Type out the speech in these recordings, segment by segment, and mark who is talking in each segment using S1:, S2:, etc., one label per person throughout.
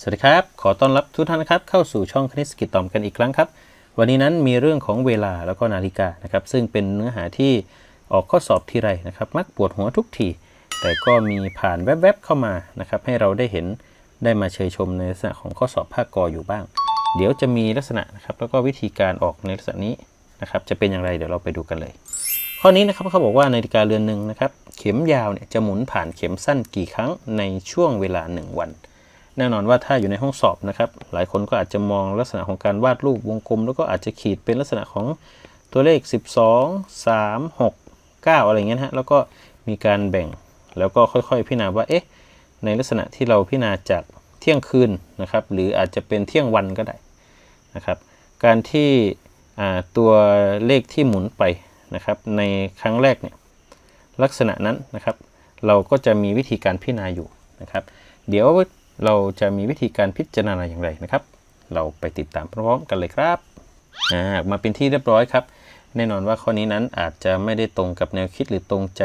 S1: สวัสดีครับ ขอต้อนรับทุกท่านนะครับเข้าสู่ช่องคณิตสกิจตอมกันอีกครั้งครับ วันนี้นั้นมีเรื่องของเวลาแล้วก็นาฬิกานะครับ ซึ่งเป็นเนื้อหาที่ออกข้อสอบทีไรนะครับ มักปวดหัวทุกที แต่ก็มีผ่านแวบๆเข้ามานะครับ ให้เราได้เห็นได้มาเชยชมในลักษณะของข้อสอบภาคกออยู่บ้าง เดี๋ยวจะมีลักษณะนะครับ แล้วก็วิธีการออกในลักษณะนี้นะครับ จะเป็นอย่างไรเดี๋ยวเราไปดูกันเลย ข้อนี้นะครับเขาบอกว่านาฬิกาเรือนหนึ่งนะครับ เข็มยาวเนี่ยจะหมุนผ่านเข็มสั้นกี่ครั้งในช่วงเวลา 1 วัน แน่นอนว่าถ้าอยู่ในห้องสอบนะครับหลายคนก็อาจจะมองลักษณะของการวาดรูปวงกลม แล้วก็อาจจะขีดเป็นลักษณะของตัวเลข 12 3 6 9 อะไรเงี้ยนะฮะแล้วก็มีการแบ่งแล้วก็ค่อยๆ พิจารณาว่าเอ๊ะในลักษณะที่เราพิจารณาจากเที่ยงคืนนะครับหรืออาจจะเป็นเที่ยงวันก็ได้นะครับการที่ตัวเลขที่หมุนไปนะครับในครั้งแรกเนี่ยลักษณะนั้นนะครับเราก็จะมีวิธีการพิจารณาอยู่นะครับ เดี๋ยว เราจะมีวิธีการพิจารณาอย่างไรนะครับ เราไปติดตามพร้อมกันเลยครับอ่ามาเป็นที่เรียบร้อยครับ แน่นอนว่าข้อนี้นั้นอาจจะไม่ได้ตรงกับแนวคิดหรือตรงใจ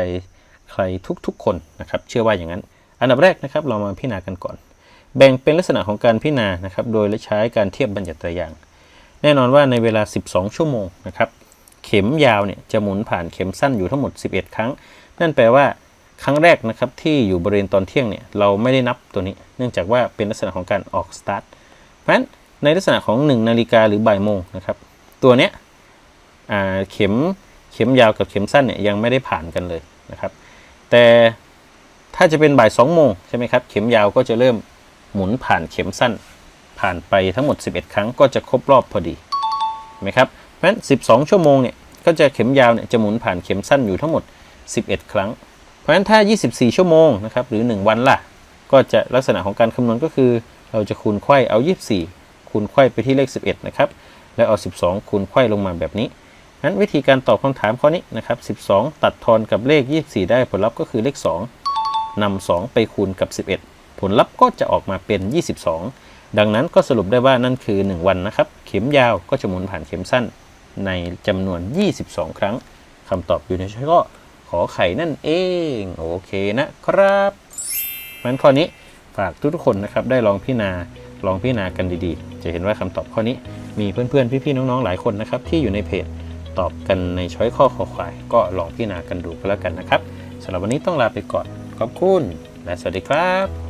S1: ใครทุกๆ คนนะครับ เชื่อว่าอย่างนั้น อันดับแรกนะครับ เรามาพิจารณากันก่อน แบ่งเป็นลักษณะของการพิจารณานะครับ โดยใช้การเทียบบัญญัติตัวอย่าง แน่นอนว่าในเวลา 12 ชั่วโมงนะครับ เข็มยาวเนี่ยจะหมุนผ่านเข็มสั้นอยู่ทั้งหมด 11 ครั้ง นั่นแปลว่า ครั้งแรกนะครับที่อยู่บริเวณตอนเที่ยงเนี่ยเราไม่ได้นับตัวนี้ เนื่องจากว่าเป็นลักษณะของการออกสตาร์ทเพราะฉะนั้นในลักษณะของ 1 นาฬิกาหรือบ่ายโมงนะครับตัวเนี้ยเข็มเข็มยาวกับเข็มสั้นเนี่ยยังไม่ได้ผ่านกันเลยนะครับ แต่ถ้าจะเป็นบ่าย2โมงใช่ไหมครับเข็มยาวก็จะเริ่มหมุนผ่านเข็มสั้น ผ่านไปทั้งหมด 11 ครั้งก็จะครบรอบพอดีเห็นไหมครับเพราะฉะนั้น 12 ชั่วโมงเนี่ยก็จะเข็มยาวเนี่ยจะหมุนผ่านเข็มสั้นอยู่ทั้งหมด 11 ครั้ง เพราะฉะนั้นถ้า 24 ชั่วโมงนะครับหรือ 1 วันล่ะ ก็จะลักษณะของการคำนวณก็คือ เราจะคูณไขว้เอา 24 คูณไขว้ไปที่เลข 11 นะครับ แล้วเอา 12 คูณไขว้ลงมาแบบนี้นั้นวิธีการตอบคำถามข้อนี้นะครับ 12 ตัดทอนกับเลข 24 ได้ผลลัพธ์ก็คือเลข 2นำ2ไปคูณกับ 11 ผลลัพธ์ก็จะออกมาเป็น 22 ดังนั้นก็สรุปได้ว่านั่นคือ 1 วันนะครับ เข็มยาวก็จะหมุนผ่านเข็มสั้นในจำนวน 22 ครั้งคำตอบอยู่ในช่อ อไข่นั่นเอง โอเคนะครับงั้นข้อนี้ฝากทุกๆคนนะครับได้ลองพิจารณาลองพิจารณากันดีๆ จะเห็นว่าคำตอบข้อนี้มีเพื่อนๆ พี่ๆ น้องๆ หลายคนนะครับที่อยู่ในเพจตอบกันในช้อยข้อขอควาย ก็ลองพิจารณากันดูก็แล้วกันนะครับสำหรับวันนี้ต้องลาไปก่อนขอบคุณและสวัสดีครับ